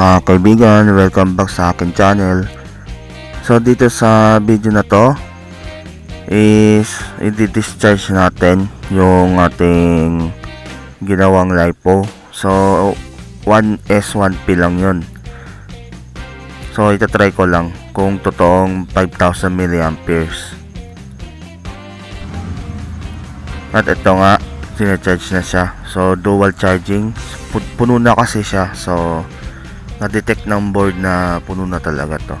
Mga kaibigan, welcome back sa akin channel. So dito sa video na to is i-discharge natin yung ating ginawang lipo. So 1S1P lang yun. So itatry ko lang kung totoong 5000 milliamperes. At ito nga, sinacharge na siya. So dual charging. Pu- Puno na kasi siya. So na-detect ng board na puno na talaga to.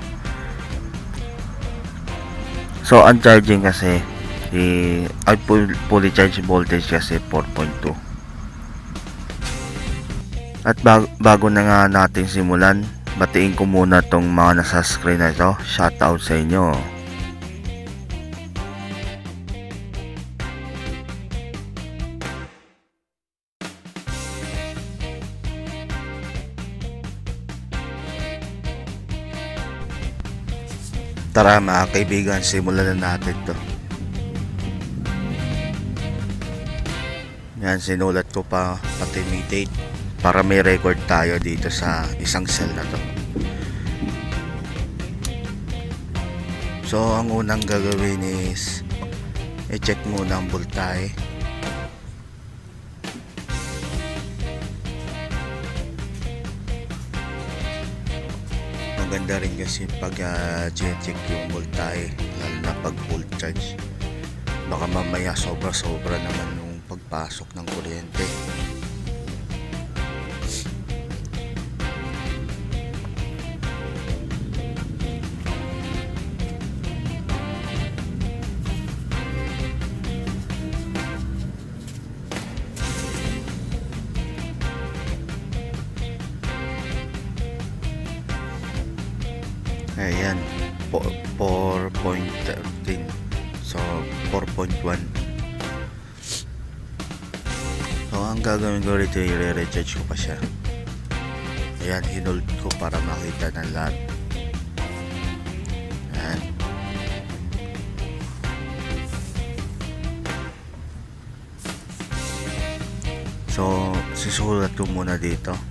So, ang charging kasi, eh, full, fully charged voltage kasi 4.2. At bago, bago na nga natin simulan, batiin ko muna tong mga nasa screen na ito. Shoutout sa inyo. Tara mga kaibigan, simulan na natin to. Yan, sinulat ko pa pati may date para may record tayo dito sa isang cell na to. So, ang unang gagawin is i-check muna ang voltahe. Maganda rin kasi pag uh, check yung voltahe lalo na pag full charge. Baka mamaya sobra sobra naman yung pagpasok ng kuryente ayan. Po- 4.13 so 4.1 so ang gagawin ko rito i-recharge ko pa siya. Ayan hinold ko para makita ng lahat. Ayan. So sisulat ko muna dito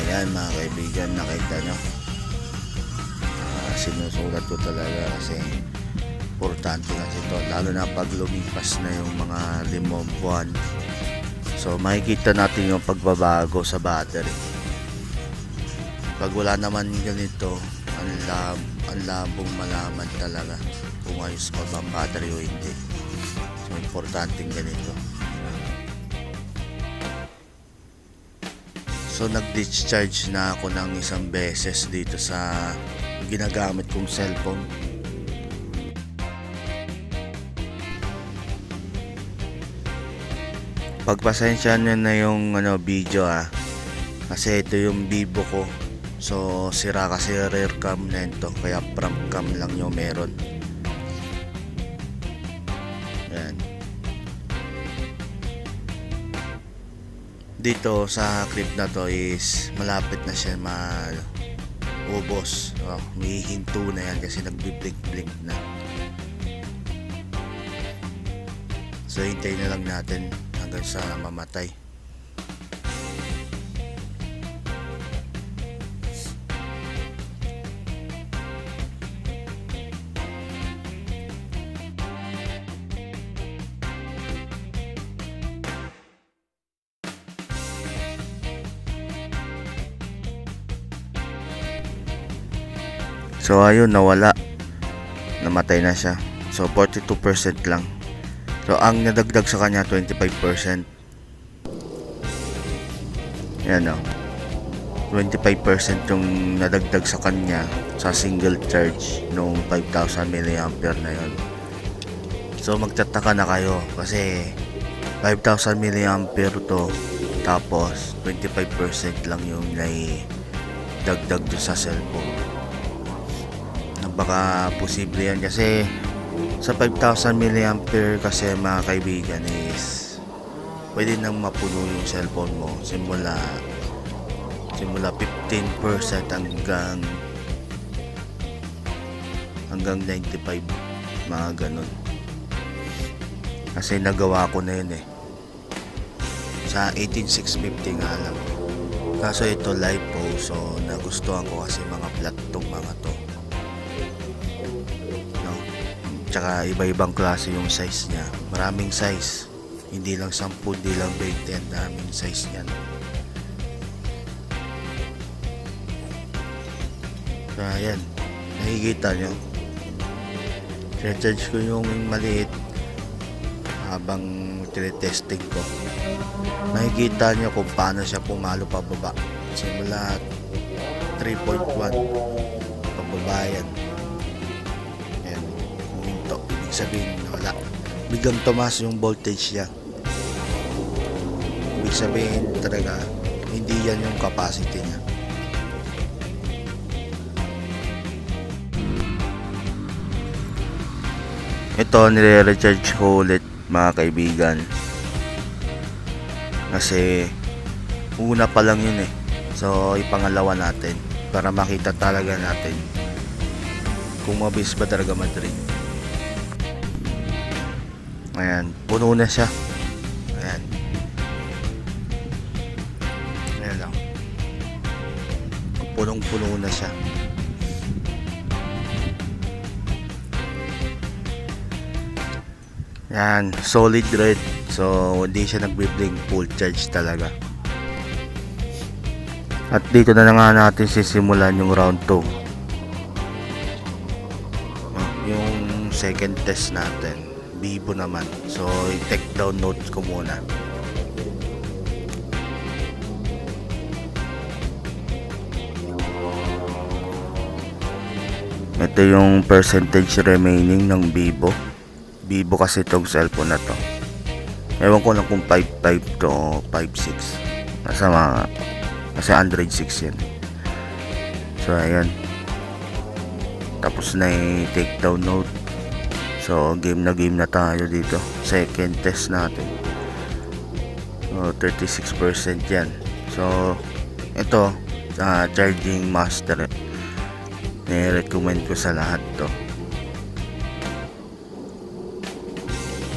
Ayan mga kaibigan, nakita nyo. Ah, sinusulat ko talaga kasi importante kasi ito. Lalo na pag lumipas na yung mga limang buwan. So makikita natin yung pagbabago sa battery. Pag wala naman ganito, ang, lab, ang labong malaman talaga kung ayos pa ba ang battery o hindi. So importanteng ganito. So nag-discharge na ako ng isang beses dito sa ginagamit kong cellphone. Pagpasensya nyo na yung ano, video ah. Kasi ito yung Vivo ko. So sira kasi rear cam na ito. Kaya front cam lang yung meron. Yan. dito sa crib na to is malapit na siya ma ubos oh, may hinto na yan kasi nagbi-blink blink na. So hintayin na lang natin hanggang sa mamatay. So ayun, nawala. Namatay na siya. So 42% lang. So ang nadagdag sa kanya 25%. Yan o. 25% yung nadagdag sa kanya sa single charge nung 5,000 mAh na yon. So magtataka na kayo kasi 5,000 mAh to tapos 25% lang yung nai dagdag doon sa cellphone. Baka posible yan kasi sa 5,000 mAh kasi mga kaibigan is pwede nang mapuno yung cellphone mo simula simula 15% hanggang hanggang 95 mga ganun. Kasi nagawa ko na yun eh. Sa 18650 nga lang. Kaso ito live po so nagustuhan ko kasi mga flat tong mga to tsaka iba-ibang klase yung size niya. Maraming size. Hindi lang 10 hindi lang 20 ang daming size niyan. So ayan. Nakikita nyo recharge ko yung maliit habang tinetesting ko. Nakikita nyo kung paano siya pumalo pababa. Simula 3.1 pababa yan sabihin wala. Biglang tumas yung voltage niya. Ibig sabihin talaga hindi yan yung capacity niya. Ito nire-recharge ko ulit mga kaibigan. Kasi una pa lang yun eh. So ipangalawa natin para makita talaga natin kung mabilis ba talaga Madrid ayan puno na siya ayan ayan lang punong puno na siya Yan, solid red. So, hindi siya nagbi-blink full charge talaga. At dito na, na nga natin sisimulan yung round 2. Oh, yung second test natin. Vivo naman. So, i-take down notes ko muna. Ito yung percentage remaining ng Vivo. Vivo kasi itong cellphone na to. Ewan ko lang kung 5.5 to 5.6. Nasa mga, nasa Android 6 yan. So, ayan. Tapos na yung take down note. So, game na game na tayo dito. Second test natin. So, 36% yan. So, ito, sa charging master. Nire-recommend ko sa lahat to.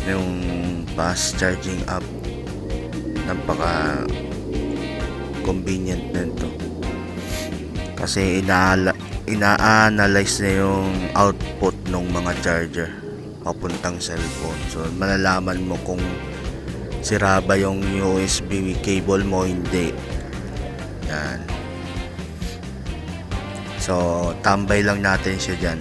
yung fast charging app napaka convenient nito kasi inaala ina-analyze na yung output ng mga charger papuntang cellphone. So malalaman mo kung sira ba yung USB cable mo hindi. Yan. So tambay lang natin siya dyan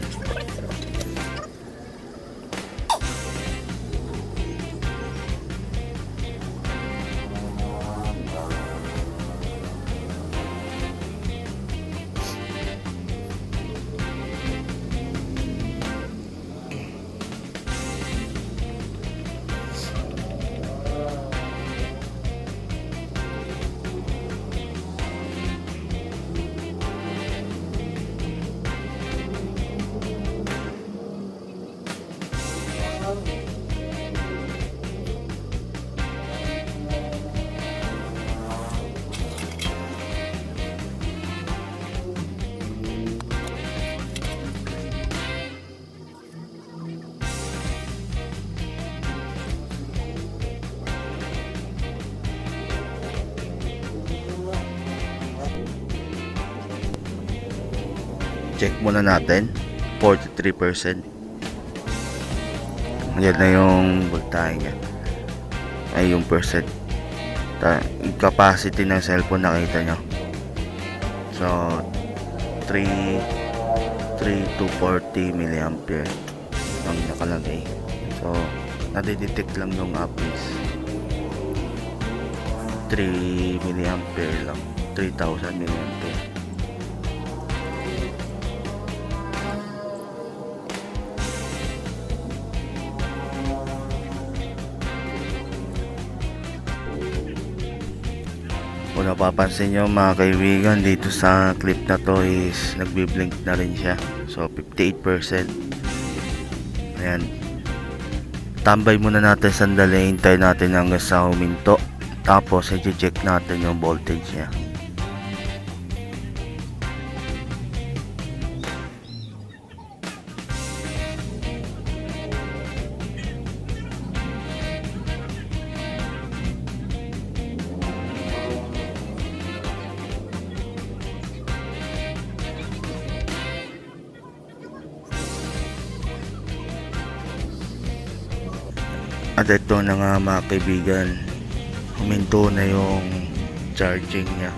check muna natin. 43% yan na yung voltahe niya. Ay yung percent. Ta- capacity ng cellphone nakita nyo so 3 3 to 40 milliampere ang nakalagay. So nadidetect lang yung app is 3 milliampere lang. 3000 milliampere Kung napapansin nyo mga kaibigan dito sa clip na to is nagbiblink na rin siya. So 58%. Ayan. Tambay muna natin sandali. Hintay natin hanggang sa huminto. Tapos i-check natin yung voltage niya. At ito na nga mga kaibigan, huminto na yung charging niya.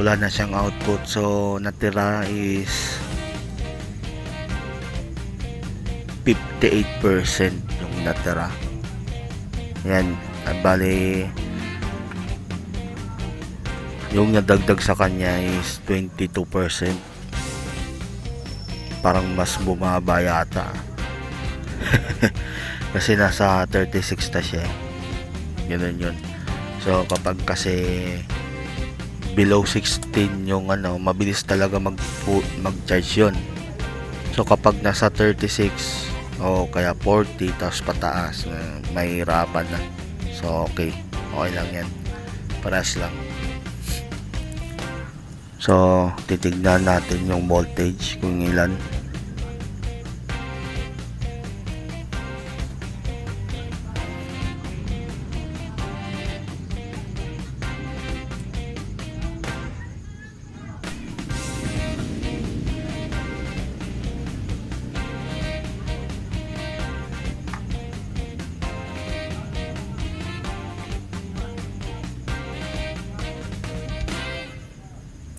Wala na siyang output so natira is 58% yung natira. Yan, at bali yung nadagdag sa kanya is 22%. Parang mas bumaba yata. kasi nasa 36 na siya eh. ganun yun. So kapag kasi below 16 yung ano mabilis talaga mag mag charge yun. So kapag nasa 36 o kaya 40 tapos pataas eh, mahirapan na. So okay. Okay lang yan. Paras lang. So titignan natin yung voltage kung ilan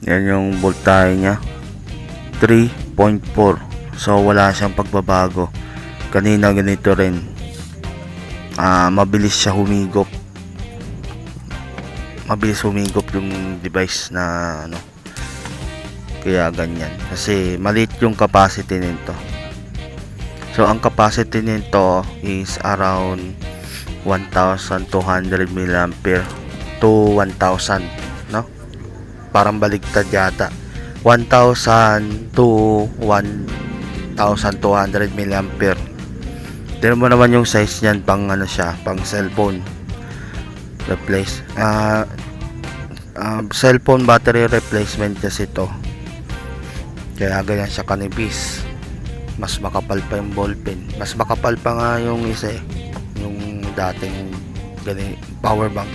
Yan yung voltahe niya. 3.4. So wala siyang pagbabago. Kanina ganito rin. Ah, mabilis siya humigop. Mabilis humigop yung device na ano. Kaya ganyan. Kasi maliit yung capacity nito. So ang capacity nito is around 1,200 mAh to 1,000 no? Parang baligtad yata. 1,000 to 1,200 mAh Tignan mo naman yung size niyan pang ano siya pang cellphone. Replace ah ah, cellphone battery replacement kasi ito kaya ganyan siya kanipis mas makapal pa yung ballpen. Mas makapal pa nga yung isa eh yung dating gani, power bank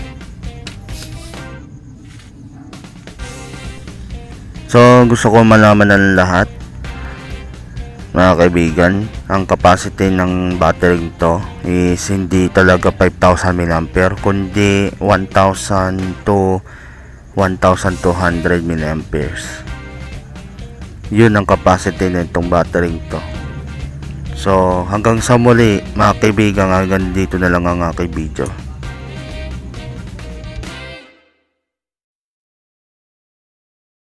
So, gusto ko malaman ng lahat mga kaibigan, ang capacity ng battery to is hindi talaga 5,000 mAh kundi 1,000 to 1,200 mAh. Yun ang capacity nitong battery to. So, hanggang sa muli, mga kaibigan, hanggang dito na lang ang aking video.